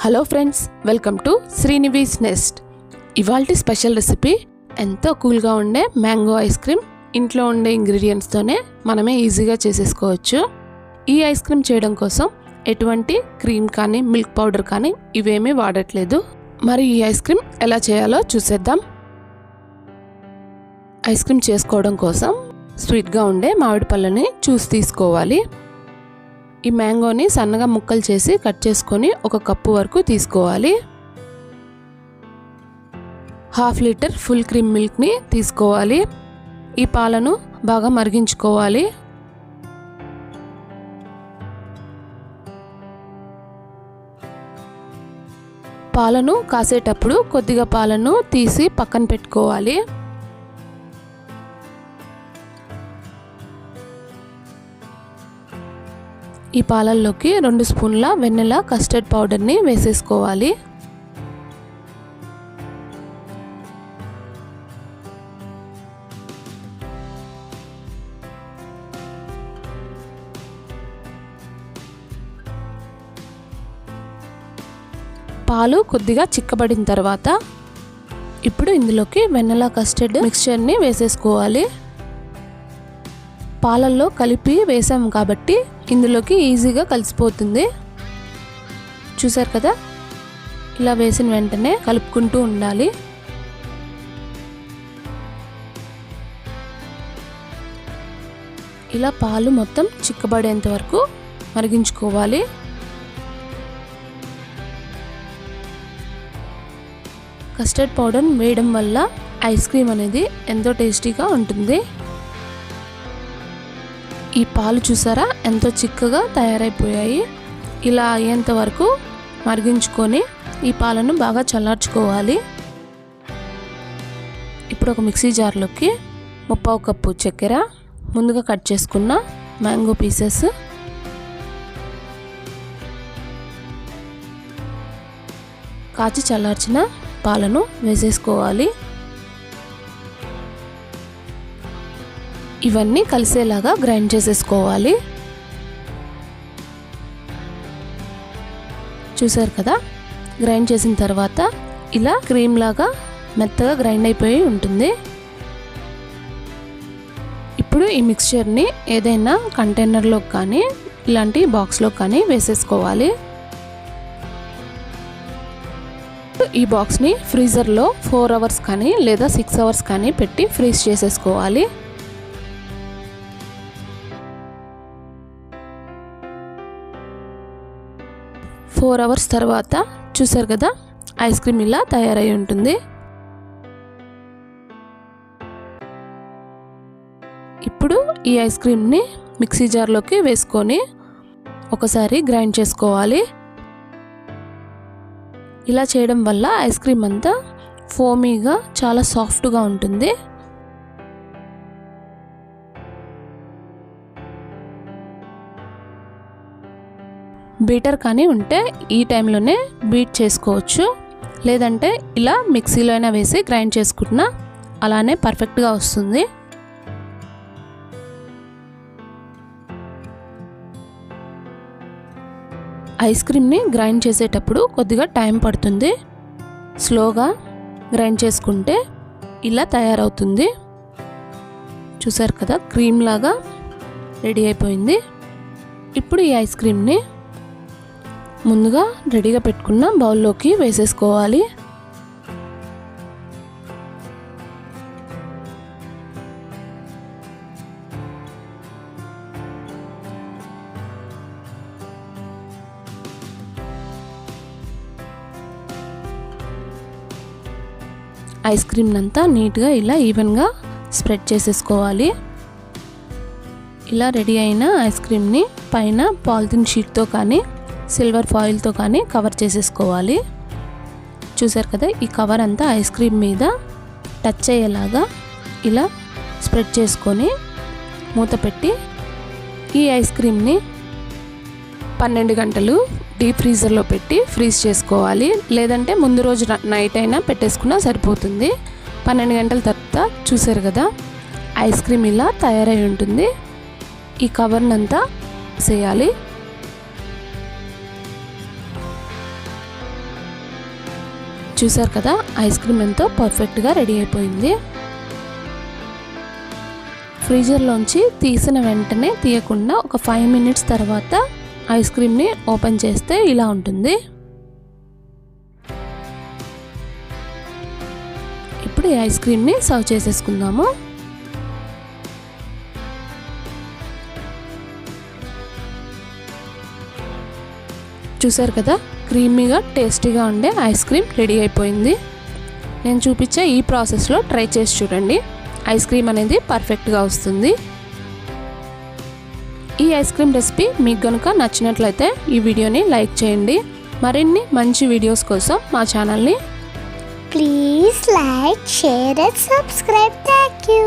Hello friends welcome to Srinivis nest. ఇవాల్టి special recipe ఎంతో కూల్గా ఉండే మ్యాంగో ఐస్ క్రీమ్. ఇంట్లో ఉండే ఇంగ్రీడియంట్స్తోనే మనమే ఈజీగా చేసేసుకోవచ్చు. ఈ ఐస్ క్రీమ్ చేయడం కోసం ఎటువంటి క్రీమ్ కానీ మిల్క్ పౌడర్ కానీ ఇవేమీ వాడట్లేదు. మరి ఈ ఐస్ క్రీమ్ ఎలా చేయాలో చూసేద్దాం. ఐస్ క్రీమ్ చేసుకోవడం కోసం స్వీట్గా ఉండే మామిడి పళ్ళని చూసి తీసుకోవాలి. ఈ మ్యాంగోని సన్నగా ముక్కలు చేసి కట్ చేసుకొని ఒక కప్పు వరకు తీసుకోవాలి. హాఫ్ లీటర్ ఫుల్ క్రీమ్ మిల్క్ని తీసుకోవాలి. ఈ పాలను బాగా మరిగించుకోవాలి. పాలను కాసేటప్పుడు కొద్దిగా పాలను తీసి పక్కన పెట్టుకోవాలి. ఈ పాలల్లోకి రెండు స్పూన్ల వెన్నెల కస్టర్డ్ పౌడర్ని వేసేసుకోవాలి. పాలు కొద్దిగా చిక్కబడిన తర్వాత ఇప్పుడు ఇందులోకి వెన్నెల కస్టర్డ్ మిక్స్చర్ని వేసేసుకోవాలి. పాలల్లో కలిపి వేసాం కాబట్టి ఇందులోకి ఈజీగా కలిసిపోతుంది. చూసారు కదా? ఇలా వేసిన వెంటనే కలుపుకుంటూ ఉండాలి. ఇలా పాలు మొత్తం చిక్కబడేంత వరకు మరిగించుకోవాలి. కస్టర్డ్ పౌడర్ వేయడం వల్ల ఐస్ క్రీమ్ అనేది ఎంతో టేస్టీగా ఉంటుంది. ఈ పాలు చూసారా? ఎంతో చిక్కగా తయారైపోయాయి. ఇలా అయ్యేంత వరకు మరిగించుకొని ఈ పాలను బాగా చల్లార్చుకోవాలి. ఇప్పుడు ఒక మిక్సీ జార్లోకి ముప్పావు కప్పు చక్కెర ముందుగా కట్ చేసుకున్న మ్యాంగో పీసెస్. కాచి చల్లార్చిన పాలను వేసేసుకోవాలి. ఇవన్నీ కలిసేలాగా గ్రైండ్ చేసేసుకోవాలి. చూసారు కదా? గ్రైండ్ చేసిన తర్వాత ఇలా క్రీమ్ లాగా మెత్తగా గ్రైండ్ అయిపోయి ఉంటుంది. ఇప్పుడు ఈ మిక్స్చర్ని ఏదైనా కంటైనర్లో కానీ ఇలాంటి బాక్స్లో కానీ వేసేసుకోవాలి. ఈ బాక్స్ని ఫ్రీజర్లో ఫోర్ అవర్స్ కానీ లేదా సిక్స్ అవర్స్ కానీ పెట్టి ఫ్రీజ్ చేసేసుకోవాలి. ఫోర్ అవర్స్ తర్వాత చూసారు కదా ఐస్ క్రీమ్ ఇలా తయారై ఉంటుంది. ఇప్పుడు ఈ ఐస్ క్రీమ్ని మిక్సీ జార్లోకి వేసుకొని ఒకసారి గ్రైండ్ చేసుకోవాలి. ఇలా చేయడం వల్ల ఐస్ క్రీమ్ అంతా ఫోమీగా చాలా సాఫ్ట్గా ఉంటుంది. బీటర్ కానీ ఉంటే ఈ టైంలోనే బీట్ చేసుకోవచ్చు. లేదంటే ఇలా మిక్సీలో అయినా వేసి గ్రైండ్ చేసుకుంటున్నా అలానే పర్ఫెక్ట్గా వస్తుంది. ఐస్ క్రీమ్ని గ్రైండ్ చేసేటప్పుడు కొద్దిగా టైం పడుతుంది. స్లోగా గ్రైండ్ చేసుకుంటే ఇలా తయారవుతుంది. చూసారు కదా క్రీమ్ లాగా రెడీ అయిపోయింది. ఇప్పుడు ఈ ఐస్ క్రీమ్ని ముందుగా రెడీగా పెట్టుకున్న బౌల్లోకి వేసేసుకోవాలి. ఐస్ క్రీమ్నంతా నీట్గా ఇలా ఈవెన్గా స్ప్రెడ్ చేసేసుకోవాలి. ఇలా రెడీ అయిన ఐస్ క్రీమ్ని పైన పాలిథిన్ షీట్తో కానీ సిల్వర్ ఫాయిల్తో కానీ కవర్ చేసేసుకోవాలి. చూసారు కదా ఈ కవర్ అంతా ఐస్ క్రీమ్ మీద టచ్ అయ్యేలాగా ఇలా స్ప్రెడ్ చేసుకొని మూత పెట్టి ఈ ఐస్ క్రీమ్ని పన్నెండు గంటలు డీప్ ఫ్రీజర్లో పెట్టి ఫ్రీజ్ చేసుకోవాలి. లేదంటే ముందు రోజు నైట్ అయినా పెట్టేసుకున్నా సరిపోతుంది. పన్నెండు గంటల తర్వాత చూసారు కదా ఐస్ క్రీమ్ ఇలా తయారై ఉంటుంది. ఈ కవర్నంతా చేయాలి. చూసారు కదా ఐస్ క్రీమ్ ఎంతో పర్ఫెక్ట్గా రెడీ అయిపోయింది. ఫ్రీజర్లోంచి తీసిన వెంటనే తీయకుండా ఒక ఫైవ్ మినిట్స్ తర్వాత ఐస్ క్రీమ్ని ఓపెన్ చేస్తే ఇలా ఉంటుంది. ఇప్పుడు ఈ ఐస్ క్రీమ్ని సర్వ్ చేసేసుకుందాము. చూసారు కదా? క్రీమీగా టేస్టీగా ఉండే ఐస్ క్రీమ్ రెడీ అయిపోయింది. నేను చూపించే ఈ ప్రాసెస్లో ట్రై చేసి చూడండి. ఐస్ క్రీమ్ అనేది పర్ఫెక్ట్గా వస్తుంది. ఈ ఐస్ క్రీమ్ రెసిపీ మీకు కనుక నచ్చినట్లయితే ఈ వీడియోని లైక్ చేయండి. మరిన్ని మంచి వీడియోస్ కోసం మా ఛానల్ని please like share and subscribe. Thank you